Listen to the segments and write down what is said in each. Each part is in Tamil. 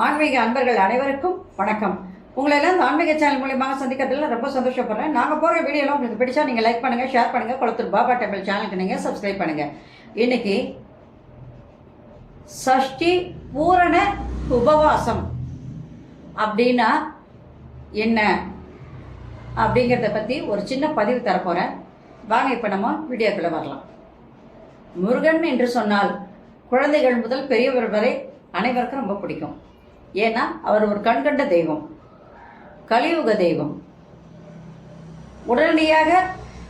ஆன்மீக அன்பர்கள் அனைவருக்கும் வணக்கம். உங்களை எல்லாம் இந்த ஆன்மீக சேனல் மூலியமாக சந்திக்கிறதுல ரொம்ப சந்தோஷப்படுறேன். நாங்கள் போகிற வீடியோலாம் உங்களுக்கு பிடிச்சா நீங்கள் லைக் பண்ணுங்கள் ஷேர் பண்ணுங்கள் குளத்தூர் பாபா டெம்பிள் சேனலுக்கு நீங்கள் சப்ஸ்கிரைப் பண்ணுங்கள் இன்னைக்கு சஷ்டி பூரண உபவாசம். அப்படின்னா என்ன? அப்படிங்கிறத பற்றி ஒரு சின்ன பதிவு தரப்போகிறேன் வாங்க இப்போ நம்ம வீடியோக்குள்ளே வரலாம். முருகன் என்று சொன்னால் குழந்தைகள் முதல் பெரியவர் வரை அனைவருக்கும் ரொம்ப பிடிக்கும். ஏன்னா அவர் ஒரு கண்கண்ட தெய்வம் கலியுக தெய்வம். உடனடியாக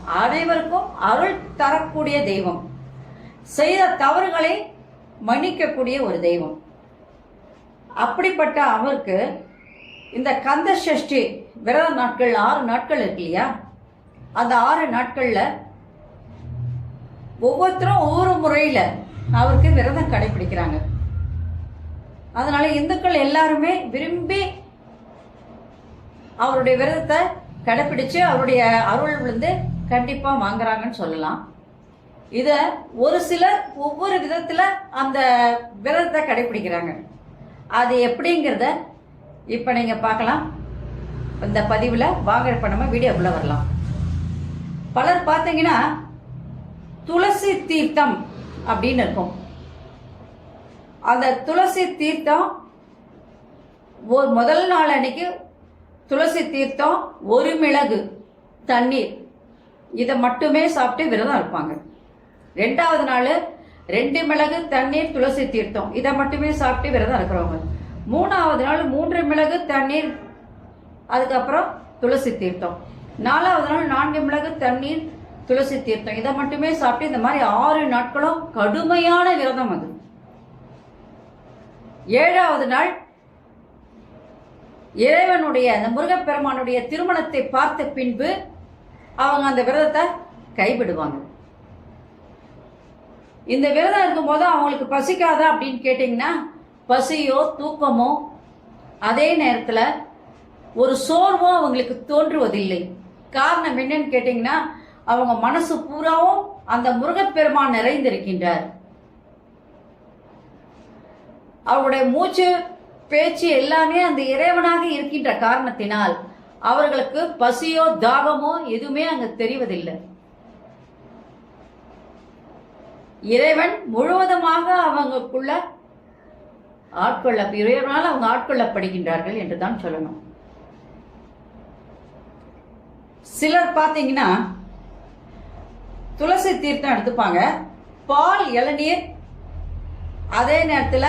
அனைவருக்கும் அருள் தரக்கூடிய தெய்வம். செய்த தவறுகளை மன்னிக்கக்கூடிய ஒரு தெய்வம். அப்படிப்பட்ட அவருக்கு இந்த கந்த சஷ்டி விரத நாட்கள் ஆறு நாட்கள் இருக்கு இல்லையா? அந்த ஆறு நாட்களில் ஒவ்வொருத்தரும் ஒவ்வொரு முறையில் அவருக்கு விரதம் கடைபிடிக்கிறாங்க. அதனால இந்துக்கள் எல்லாருமே விரும்பி அவருடைய விரதத்தை கடைபிடிச்சு அவருடைய அருள் விழுந்து கண்டிப்பாக வாங்குறாங்கன்னு சொல்லலாம். இதை ஒரு சிலர் ஒவ்வொரு விதத்தில் அந்த விரதத்தை கடைப்பிடிக்கிறாங்க அது எப்படிங்கிறத இப்போ நீங்கள் பார்க்கலாம். இந்த பதிவில் வாங்க இப்போ நம்ம வீடியோக்குள்ளே வரலாம். பலர் பார்த்தீங்கன்னா துளசி தீர்த்தம் அப்படின்னு இருக்கும். அந்த துளசி தீர்த்தம் ஒரு முதல் நாள் அன்னைக்கு துளசி தீர்த்தம் ஒரு மிளகு தண்ணீர். இதை மட்டுமே சாப்பிட்டு விரதம் இருப்பாங்க. ரெண்டாவது நாள் ரெண்டு மிளகு தண்ணீர் துளசி தீர்த்தம். இதை மட்டுமே சாப்பிட்டு விரதம் இருக்கிறவங்க. மூணாவது நாள் மூன்று மிளகு தண்ணீர் அதுக்கப்புறம் துளசி தீர்த்தம். நாலாவது நாள் நான்கு மிளகு தண்ணீர் துளசி தீர்த்தம். இதை மட்டுமே சாப்பிட்டு இந்த மாதிரி ஆறு நாட்களும் கடுமையான விரதம் அது. ஏழாவது நாள் இறைவனுடைய அந்த முருகப்பெருமானுடைய திருமணத்தை பார்த்த பின்பு அவங்க அந்த விரதத்தை கைவிடுவாங்க. இந்த விரதம் இருக்கும்போது அவங்களுக்கு பசிக்காதா அப்படின்னு கேட்டிங்கன்னா பசியோ தூக்கமோ அதே நேரத்தில் ஒரு சோர்வோ அவங்களுக்கு தோன்றுவதில்லை. காரணம் என்னன்னு கேட்டிங்கன்னா அவங்க மனசு பூராவும் அந்த முருகப்பெருமான் நிறைந்திருக்கின்றார். அவருடைய மூச்சு பேச்சு எல்லாமே அந்த இறைவனாக இருக்கின்ற காரணத்தினால் அவர்களுக்கு பசியோ தாகமோ எதுவுமே அங்கு தெரிவதில்லை. இறைவன் முழுவதுமாக அவங்களுக்குள்ள ஆட்கொள்ள இறைவனால் அவங்க ஆட்கொள்ளப்படுகின்றார்கள் என்று தான் சொல்லணும். சிலர் பார்த்தீங்கன்னா துளசி தீர்த்தம் எடுத்துப்பாங்க. பால் இளநீர் அதே நேரத்தில்